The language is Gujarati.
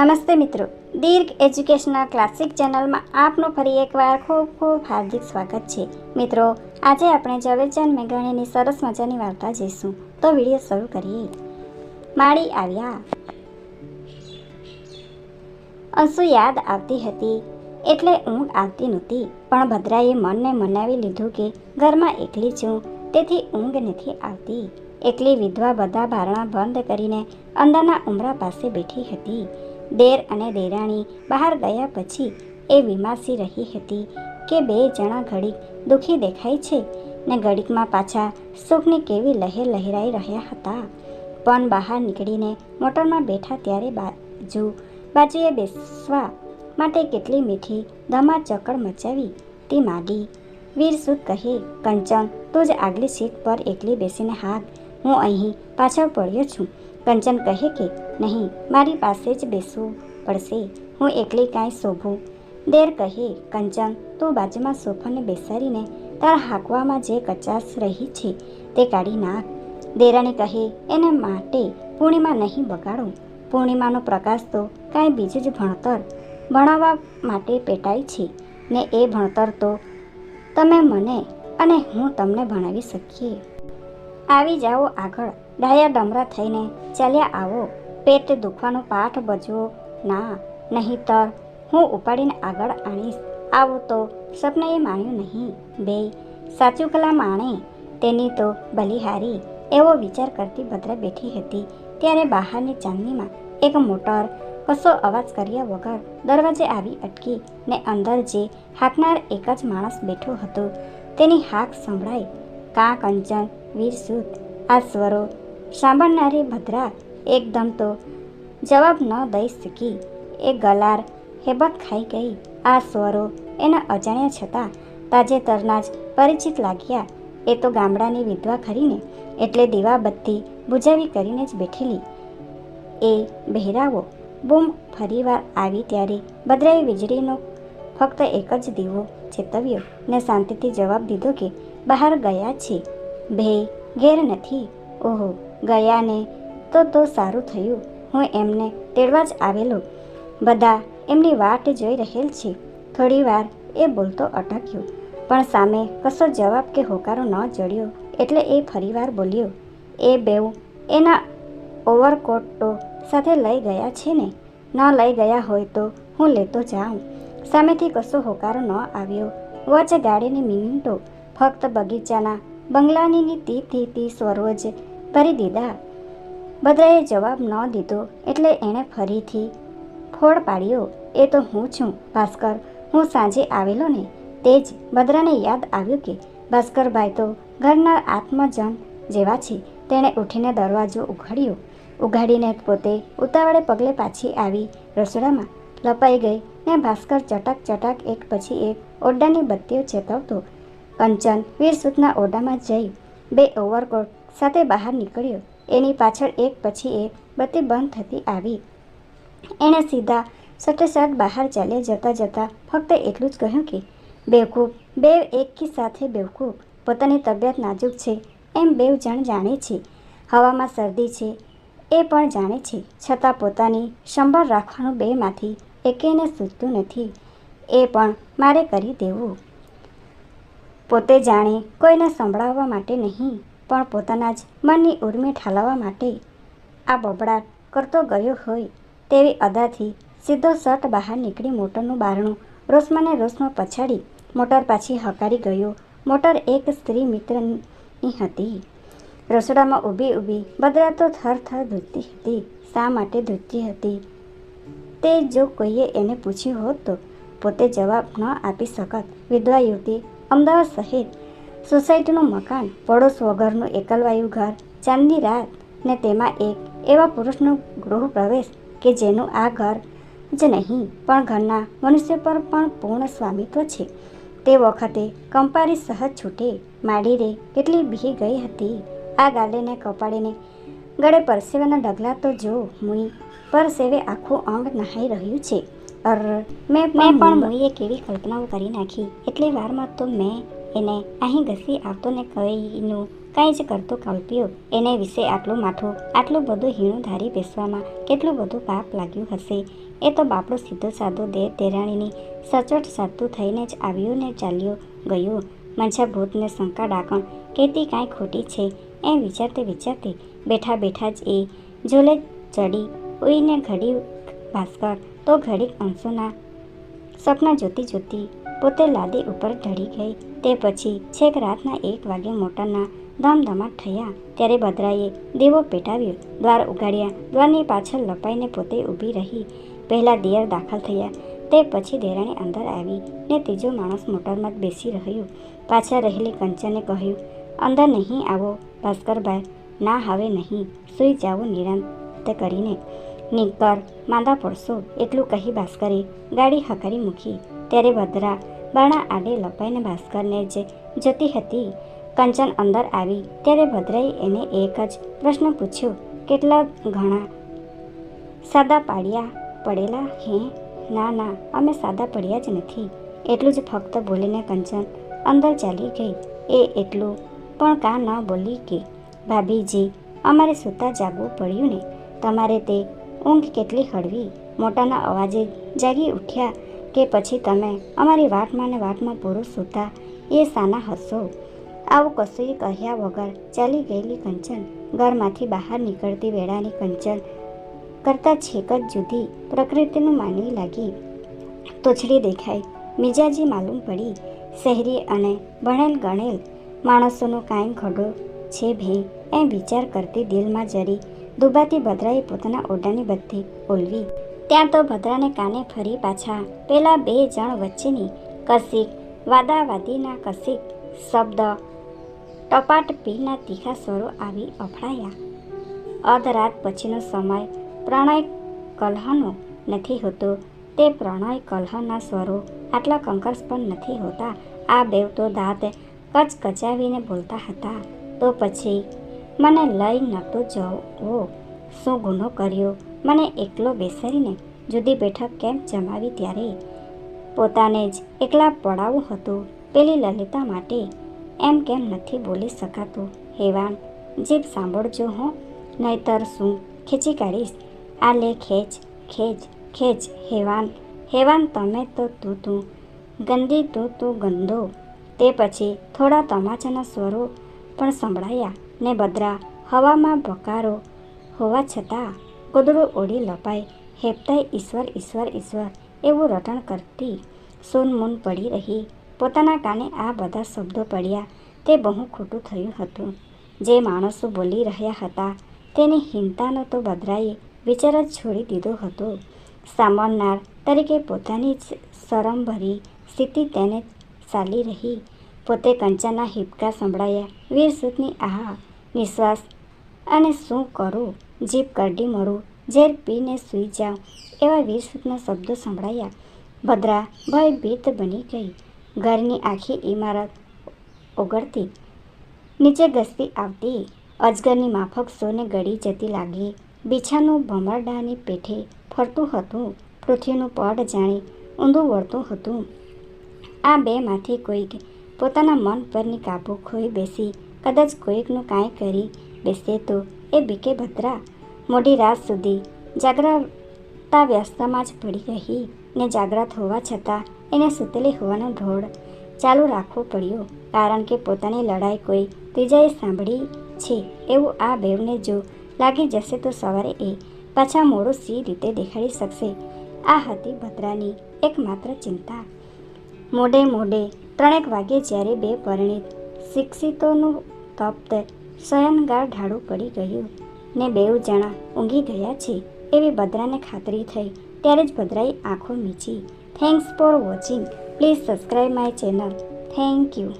નમસ્તે મિત્રો. દીર્ઘ એજ્યુકેશનલ ક્લાસિક ચેનલમાં આપનું ફરી એકવાર ખૂબ ખૂબ હાર્દિક સ્વાગત છે. મિત્રો, આજે આપણે ઝવેરચંદ મેઘાણીની સરસ મજાની વાર્તા જઈશું. તો વીડિયો શરૂ કરીએ. માળી આવ્યા. અંશુ યાદ આવતી હતી, એટલે ઊંઘ આવતી નહોતી. પણ ભદ્રાએ મનને મનાવી લીધું કે ઘરમાં એકલી છું, તેથી ઊંઘ નથી આવતી. એકલી વિધવા બધા બારણા બંધ કરીને અંદરના ઉમરા પાસે બેઠી હતી. દેર અને દેરાણી બહાર ગયા પછી એ વિમાસી રહી હતી કે બે જણા ઘડીક દુઃખી દેખાય છે ને ઘડીકમાં પાછા સુખની કેવી લહેર લહેરાઈ રહ્યા હતા. પણ બહાર નીકળીને મોટરમાં બેઠા ત્યારે બાજુ બાજુએ બેસવા માટે કેટલી મીઠી ધમાચકડ મચાવી. તે માંડી વીર સુખ કહે, કંચન, તું જ આગલી સીટ પર એકલી બેસીને હાથ, હું અહીં પાછળ પડ્યો છું. કંચન કહે કે, નહીં, મારી પાસે જ બેસવું પડશે. હું એકલી કાંઈ શોભું. દેર કહે કંચન તું બાજુમાં સોફાને બેસાડીને તારા હાંકવામાં જે કચાશ રહી છે તે કાઢી નાખ. દેરાણી કહે, એને માટે પૂર્ણિમા નહીં બગાડો. પૂર્ણિમાનો પ્રકાશ તો કાંઈ બીજું જ ભણતર ભણાવવા માટે પેટાય છે. ને એ ભણતર તો તમે મને અને હું તમને ભણાવી શકીએ. આવી જાઓ આગળ. ડાયા ડમરા થઈને ચાલ્યા આવો. પેટ દુખવાનો પાઠ ભજવો ના, નહીંતર હું ઉપાડીને આગળ આણીશ આવું તો સપનાએ માન્યું નહીં. બે, સાચું કલા માણે. તેની તો બલિહારી. એવો વિચાર કરતી ભદ્રા બેઠી હતી. ત્યારે બહારની ચાંદનીમાં એક મોટર કશો અવાજ કર્યા વગર દરવાજે આવી અટકી ને અંદર જે હાંકનાર એક જ માણસ બેઠો હતો. તેની હાક સંભળાઈ કા કંચન વીર સુત આ સ્વરો સાંભળનારી ભદ્રા એકદમ તો જવાબ ન દઈ શકી. એ ગલાર હેબત ખાઈ ગઈ. આ સ્વરો એના અજાણ્યા છતાં તાજેતરના જ પરિચિત લાગ્યા. એ તો ગામડાની વિધવા ખરીને એટલે દીવાબત્તી બુજાવી કરીને જ બેઠેલી. એ બહેરાવો બૂમ ફરીવાર આવી ત્યારે ભદ્રાએ વીજળીનો ફક્ત એક જ દીવો ચેતવ્યો ને શાંતિથી જવાબ દીધો કે બહાર ગયા છે. ભે ઘેર નથી. ઓહો! ગયા ને તો તો સારું થયું. હું એમને તેડવા જ આવેલો. બધા એમની વાટ જોઈ રહેલ છે. થોડીવાર એ બોલતો અટક્યો, પણ સામે કશો જવાબ કે હોકારો ન જડ્યો, એટલે એ ફરીવાર બોલ્યો, એ બેઉ, એના ઓવરકોટ તો સાથે લઈ ગયા છે ને? ન લઈ ગયા હોય તો હું લેતો જાઉં. સામેથી કશો હોકારો ન આવ્યો. વચ્ચે ગાડીની મિનિટો ફક્ત બગીચાના બંગલાની તી તી તી સ્વરો જ ભરી દીધા. ભદ્રાએ જવાબ ન દીધો એટલે એણે ફરીથી ફોડ પાડ્યો. એ તો હું છું, ભાસ્કર. હું સાંજે આવેલો ને. તે જ ભદ્રાને યાદ આવ્યું કે ભાસ્કરભાઈ તો ઘરના આત્મજન જેવા છે. તેણે ઉઠીને દરવાજો ઉઘાડ્યો. ઉઘાડીને પોતે ઉતાવળે પગલે પાછી આવી રસોડામાં. લપાઈ ગઈ ને ભાસ્કર ચટક ચટક એક પછી એક ઓરડાની બત્તીઓ ચેતવતો. કંચન વીરસુતના ઓરડામાં જઈ બે ઓવરકોટ સાથે બહાર નીકળ્યો. એની પાછળ એક પછી એક બત્તી બંધ થતી આવી. એણે સીધા સટેસાટ બહાર ચાલ્યા જતાં જતાં ફક્ત એટલું જ કહ્યું કે, બેવકૂફ બે એકી સાથે બેવકૂફ. પોતાની તબિયત નાજુક છે. એમ બેવ જણ જાણે છે. હવામાં શરદી છે. એ પણ જાણે છે. છતાં પોતાની સંભાળ રાખવાનું બેમાંથી એકેને સૂચતું નથી. એ પણ મારે કરી દેવું. પોતે જાણે કોઈને સંભળાવવા માટે નહીં. પણ પોતાના જ મનની ઉર્મી ઠાલવવા માટે આ બબડાટ કરતો ગયો હોય તેવી અદાથી સીધો શર્ટ બહાર નીકળી મોટરનું બારણું રોસમાને રોસમાં પછાડી મોટર પાછી હકારી ગયો. મોટર એક સ્ત્રી મિત્રની હતી. રસોડામાં ઊભી ઊભી બદરા તો થર થર ધૂતી હતી. શા માટે ધૂતી હતી? તે જો કોઈએ એને પૂછ્યું હોત તો પોતે જવાબ ન આપી શકત. વિધવા યુવતી અમદાવાદ સહિત સોસાયટીનું મકાન પડોશ વગરનું એકલવાયું ઘર ચાંદની રાત ને તેમાં એક એવા પુરુષનો ગૃહ પ્રવેશ કે જેનું આ ઘર જ નહીં પણ ઘરના મનુષ્ય પર પણ પૂર્ણ સ્વામિત્વ છે. તે વખતે કંપારી સહજ છૂટે માડી રે કેટલી બીહી ગઈ હતી. આ ગાલેને કપાડીને ગળે પરસેવાના ડગલા તો જો મુઈ પરસેવે આખું અંગ નહાઈ રહ્યું છે. અર મેં મેં પણ મુઈએ કેવી કલ્પનાઓ કરી નાખી. એટલી વારમાં તો મેં એને અહીં ઘસી આવતો ને કઈનું કાંઈ જ કરતો કલ્પ્યો એને વિશે આટલું માથું, આટલું બધું હીણું ધારી બેસવામાં કેટલું બધું પાપ લાગ્યું હશે. એ તો બાપડો સીધો સાધો દેર દેરાણીની સચોટ સાધતું થઈને જ આવ્યો ને ચાલ્યો ગયો. મંછા ભૂતને શંકા ડાકણ કેતી કાંઈ ખોટી છે. એમ વિચારતે વિચારતે બેઠા બેઠા જ એ ઝોલે ચડી ઉઈને ઘડી ભાસ્કર. તો ઘડીક અંશુના સપના જોતી જોતી પોતે લાદી ઉપર ઢળી ગઈ. તે પછી છેક રાતના એક વાગે મોટરના ધમધમાટ થયા. ત્યારે ભદ્રાએ દીવો પેટાવ્યો. દ્વાર ઉગાડ્યા. દ્વારની પાછળ લપાઈને પોતે ઊભી રહી. પહેલાં દિયર દાખલ થયા. તે પછી દેરાણી અંદર આવી ને ત્રીજો માણસ મોટરમાં જ બેસી રહ્યો. પાછળ રહેલી કંચને કહ્યું, અંદર નહીં આવો, ભાસ્કરભાઈ. ના, હવે નહીં. સૂઈ જાઓ નિરાંત કરીને. નીકર, માંદા પડશો. એટલું કહી ભાસ્કરે ગાડી હકારી મૂકી. ત્યારે ભદ્રા બાણા આડે લપાઈને ભાસ્કરને જે જતી હતી, કંચન અંદર આવી. ત્યારે ભદ્રાએ એને એક જ પ્રશ્ન પૂછ્યો, કેટલા ઘણા સાદા પાડ્યા પડેલા હે? ના ના, અમે સાદા પડ્યા જ નથી. એટલું જ ફક્ત બોલીને કંચન અંદર ચાલી ગઈ. એ એટલું પણ કા ન બોલી કે? ભાભીજી, અમારે સૂતા જાગવું પડ્યું ને. તમારે તે ઊંઘ કેટલી હળવી? મોટાના અવાજે જાગી ઉઠ્યા. કે પછી તમે અમારી વાટમાં ને વાટમાં પુરુષ સૂતા એ સાના હસો. આવું કશું કહ્યા વગર ચાલી ગયેલી કંચન ઘરમાંથી બહાર નીકળતી વેળાની કંચન કરતાં છેક જ જુદી પ્રકૃતિનું માનવી લાગી. તોછડી દેખાઈ. મિજાજી માલુમ પડી. શહેરી અને ભણેલ ગણેલ માણસોનો કાંઈ ઘડો છે ભે એમ વિચાર કરતી દિલમાં જરી દુબાતી ભદ્રાએ પોતાના ઓરડાની બધી ઓલવી. ત્યાં તો ભદ્રાને કાને ફરી પાછા? પેલા બે જણ વચ્ચેની કશીક વાદાવાદીના કશીક શબ્દ, ટપાટ પીના તીખા સ્વરો આવી અફળાયા. અધરાત પછીનો સમય, પ્રણય કલહનો નથી હોતો. તે પ્રણય કલહના સ્વરો આટલા કંકર્ષ પણ નથી હોતા. આ બેવ તો દાંત કચકચાવીને બોલતા હતા. તો પછી, મને લઈ નતો જવો. શું ગુનો કર્યો? મને એકલો બેસાડીને જુદી બેઠક કેમ જમાવી ત્યારે? પોતાને જ એકલા પડાવું હતું પેલી લલિતા માટે. એમ કેમ નથી બોલી શકાતું? હેવાન, જીભ સાંભળજો હો. નહીતર શું? ખેંચી કાઢીશ. આ લે ખેંચ ખેંચ ખેંચ, હેવાન. હેવાન, તમે તો તું તું. ગંદી તું તું ગંદો. તે પછી થોડા તમાચાના સ્વરો પણ સંભળાયા. ને બદરા, હવામાં બકારો. હોવા છતાં કુદડું ઓળી લપાઈ હેપતાય, ઈશ્વર ઈશ્વર ઈશ્વર એવું રટણ કરતી સોનમૂન પડી રહી. પોતાના કાને આ બધા શબ્દો પડ્યા. તે બહુ ખોટું થયું હતું. જે માણસો બોલી રહ્યા હતા, તેની હિંતાનો તો બદરાએ વિચાર જ છોડી દીધો હતો. સાંભળનાર તરીકે પોતાની જ શરમભરી સ્થિતિ તેને ચાલી રહી. પોતે કંચાના હિપકા સંભળાયા. વીરસુતની આહા નિશ્વાસ અને શું કરું? જીભ કરડી મળું, ઝેર પીને સૂઈ જાઉં, એવા વીરસુખના શબ્દો સંભળાયા. ભદ્રા ભયભીત બની ગઈ. ઘરની આખી ઇમારત ઓગળતી. નીચે ઘસતી આવતી. અજગરની માફક સોને ગળી જતી લાગી. બીછાનું ભમરડાની પેઠે ફરતું હતું. પૃથ્વીનું પડ જાણે ઊંધું વળતું હતું. આ બેમાંથી કોઈક પોતાના મન પરની કાબુ ખોઈ બેસી, કદાચ કોઈકનું કાંઈ કરી બેસે તો એ બીકે ભદ્રા. મોડી રાત સુધી જાગ્રતા વ્યસ્તમાં જ પડી રહી ને જાગ્રત હોવા છતાં એને સૂતેલી હોવાનો ઢોળ ચાલુ રાખવો પડ્યો. કારણ કે પોતાની લડાઈ કોઈ ત્રીજાએ સાંભળી છે એવું આ બેવને જો લાગી જશે તો સવારે એ પાછા મોડું સી રીતે દેખાડી શકશે. આ હતી ભદ્રાની એકમાત્ર ચિંતા. મોડે મોડે ત્રણેક વાગે જ્યારે બે પરિણીત શિક્ષિતોનું તપ્ત શયનગાર ઢાળું પડી ગયું ને બેઉ જણા ઊંઘી ગયા છે. એવી ભદ્રાને ખાતરી થઈ. ત્યારે જ ભદ્રાએ આંખો મીચી. Thanks for watching please subscribe my channel thank you